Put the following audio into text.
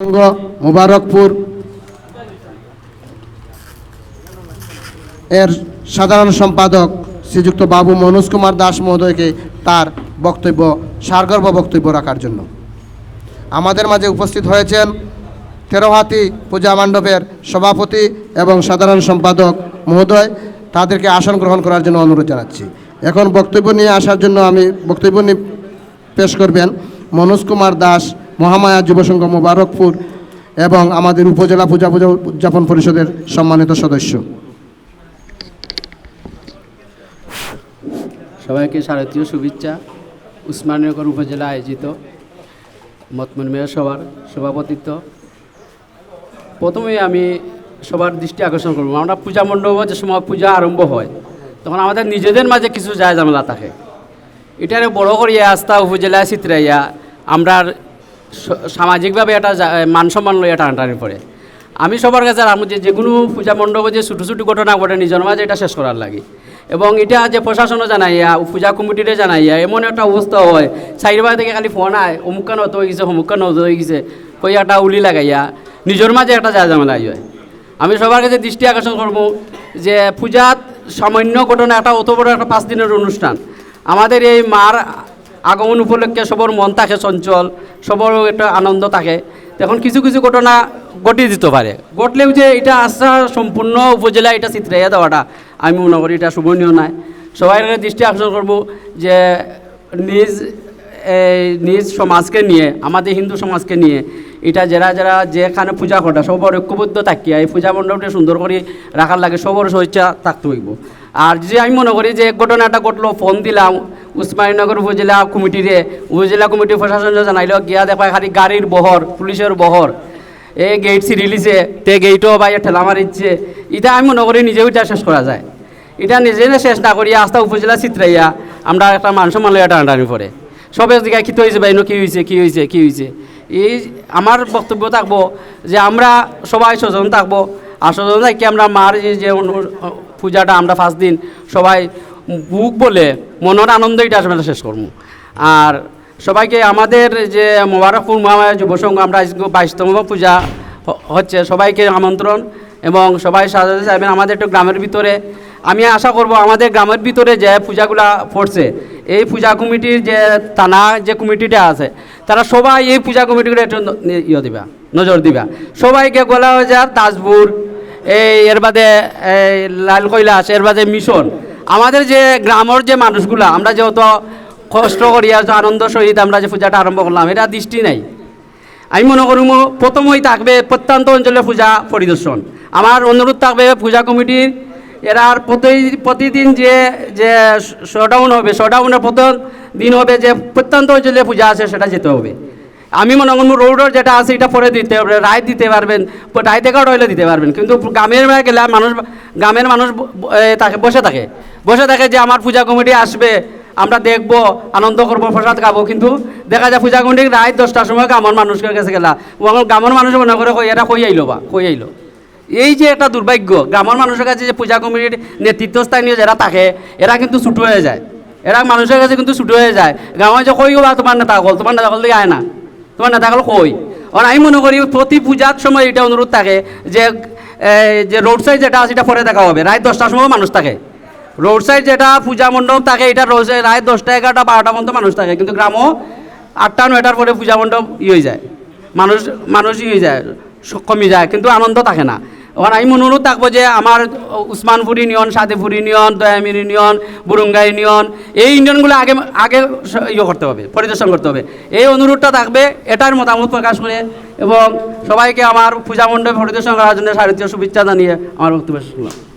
সংঘ মোবারকপুর। এর সাধারণ সম্পাদক শ্রীযুক্ত বাবু মনোজ কুমার দাস মহোদয়কে তার বক্তব্য, সারগর্ভ বক্তব্য রাখার জন্য। আমাদের মাঝে উপস্থিত হয়েছেন তেরোহাতি পূজা মণ্ডপের সভাপতি এবং সাধারণ সম্পাদক মহোদয়। তাদেরকে আসন গ্রহণ করার জন্য অনুরোধ জানাচ্ছি। এখন বক্তব্য নিয়ে আসার জন্য আমি বক্তব্য নিয়ে পেশ করবেন মনোজ কুমার দাস মহামায়া যুব সংঘ মোবারকপুর এবং আমাদের উপজেলা পূজা পূজা উদযাপন পরিষদের সম্মানিত সদস্য। সবাইকে শারদীয় শুভেচ্ছা। উসমাননগর উপজেলা আয়োজিত মতমন মেয়র সভার সভাপতিত্ব। প্রথমে আমি সবার দৃষ্টি আকর্ষণ করব। আমরা পূজা মণ্ডপ যে সময় পূজা আরম্ভ হয়। তখন আমাদের নিজেদের মাঝে কিছু যায় ঝামেলা থাকে। এটারে বড় করিয়া আস্থা উপজেলায় চিত্রাইয়া আমরা সামাজিকভাবে এটা যা- মান সম্মান লইয়া টানাটানি পড়ে আমি সবার কাছে আমি যে যে কোনো পূজা মণ্ডপে যে ছোটো ছোটো ঘটনা ঘটে, নিজের মাঝে এটা শেষ করার লাগে। এবং এটা যে প্রশাসনও জানাইয়া পূজা কমিটিরে জানাইয়া, এমন একটা অবস্থা হয় চারিবার থেকে খালি ফোন আয়, অমুকা নত হয়ে গেছে অমুকা নত হয়ে গেছে কই একটা উলি লাগাইয়া, নিজের মাঝে একটা যা ঝামেলা হয় আমি সবার কাছে দৃষ্টি আকর্ষণ করব যে পূজাত সামান্য ঘটনা, একটা অত বড় একটা পাঁচ দিনের অনুষ্ঠান। আমাদের এই মার আগমন উপলক্ষে সবার মন থাকে চঞ্চল সবার একটা আনন্দ থাকে। তখন কিছু কিছু ঘটনা ঘটে দিতে পারে। ঘটলেও যে এটা আস্থা সম্পূর্ণ উপজেলা এটা চিত্রাইয়া দেওয়াটা আমি মনে করি এটা শুভনীয় নয় সবাই দৃষ্টি আকর্ষণ করব যে নিজ নিজ সমাজকে নিয়ে, আমাদের হিন্দু সমাজকে নিয়ে, এটা যারা যারা যেখানে পূজা করে সবার ঐক্যবদ্ধ থাকিয়া, এই পূজা মণ্ডপটা সুন্দর করে রাখার লাগে সবার স্বেচ্ছা থাকতে হইব। আর যে আমি মনে করি যে ঘটনাটা ঘটলো, ফোন দিলাম উসমানীনগর উপজেলা কমিটিরে উপজেলা কমিটি প্রশাসন জানাইল, গিয়া দেখায় খালি গাড়ির বহর পুলিশের বহর এই গেট ছিঁড়িলিছে তে গেটও বা ঠেলা মারিচ্ছে এটা আমি মনে করি নিজেও এটা শেষ করা যায়। এটা নিজে শেষ না করিয়া আস্থা উপজেলা চিত্রাইয়া আমরা একটা মান সম্মান লইয়া টানাটানি পড়ে সবে জিগায় কী হয়েছে বাইনো কী হয়েছে কী হয়েছে কী হয়েছে এই আমার বক্তব্য থাকব যে আমরা সবাই সচেতন থাকব। আর সচেতন থাকি আমরা মার যে পূজাটা আমরা পাঁচ দিন সবাই বুক বলে মনের আনন্দ এটা আসলে শেষ করব। আর সবাইকে আমাদের যে মোবারকপুর মহামায়া যুব সংঘ, আমরা বাইশতম পূজা হচ্ছে, সবাইকে আমন্ত্রণ এবং সবাই সাজাতে চাইবেন আমাদের একটু গ্রামের ভিতরে। আমি আশা করব আমাদের গ্রামের ভিতরে যে পূজাগুলা পড়ছে, এই পূজা কমিটির যে থানা যে কমিটিটা আছে, তারা সবাই এই পূজা কমিটিগুলো একটু ইয়ে দিবা, নজর দিবা। সবাইকে গোলা হাজার তাজপুর এই এর বাদে লাল কৈলাস এর বাদে মিশন আমাদের যে গ্রামের যে মানুষগুলা, আমরা যেহেতু কষ্ট করিয়া, যে আনন্দ সহিত আমরা যে পূজাটা আরম্ভ করলাম, এটা দৃষ্টি নাই। আমি মনে করি প্রথমই থাকবে প্রত্যন্ত অঞ্চলে পূজা পরিদর্শন। আমার অনুরোধ থাকবে পূজা কমিটির, এরা আর প্রতি প্রতিদিন যে যে শোডাউন হবে শোডাউনের প্রথম দিন হবে যে প্রত্যন্ত অঞ্চলে পূজা আছে, সেটা যেতে হবে। আমি মনে করি রোডের যেটা আছে, এটা পরে দিতে হবে, রায় দিতে পারবেন রায় থেকে হইলে দিতে পারবেন। কিন্তু গ্রামের বেলা গেলে মানুষ, গ্রামের মানুষ থাকে, বসে থাকে। বসে থাকে যে আমার পূজা কমিটি আসবে, আমরা দেখব, আনন্দ করব, প্রসাদ খাব, কিন্তু দেখা যায় পূজা কমিটি রায় দশটার সময় গ্রামের মানুষের কাছে গেলা। গ্রামের মানুষ মনে করে এরা কই আইলো বা কই আইলো। এই যে একটা দুর্ভাগ্য, গ্রামের মানুষের কাছে যে পূজা কমিটির নেতৃত্বস্থানীয় যারা থাকে, এরা কিন্তু ছুটো হয়ে যায়। এরা মানুষের কাছে কিন্তু ছুটো হয়ে যায়। গ্রামে যে কই বা, তোমার নেতা হল তোমার নেতা হল দিকে আয় না। তোমার না থাকলে কই আর আমি মনে করি প্রতি পূজার সময় এটা অনুরোধ থাকে যে যে রোড সাইড যেটা আছে, এটা পরে দেখা হবে রায় দশটার সময় মানুষ থাকে। রোড সাইড যেটা পূজা মণ্ডপ থাকে, এটা রোজ রায় দশটা এগারোটা বারোটা পর্যন্ত মানুষ থাকে। কিন্তু গ্রামও আটটা নয়টার পরে পূজা মণ্ডপ ইয়ে যায়। মানুষ মানুষ ইয়ে যায় কমে যায়। কিন্তু আনন্দ থাকে না। ওখানে আমি অনুরোধ থাকব যে আমার Usmanpur union Sadepur union Dayamir union Burunga union এই ইউনিয়নগুলো আগে আগে ইয়ে করতে হবে, পরিদর্শন করতে হবে। এই অনুরোধটা থাকবে, এটার মতামত প্রকাশ করে এবং সবাইকে আমার পূজা মণ্ডপে পরিদর্শন করার জন্য শারদীয় শুভেচ্ছা জানিয়ে আমার বক্তব্য শুনলাম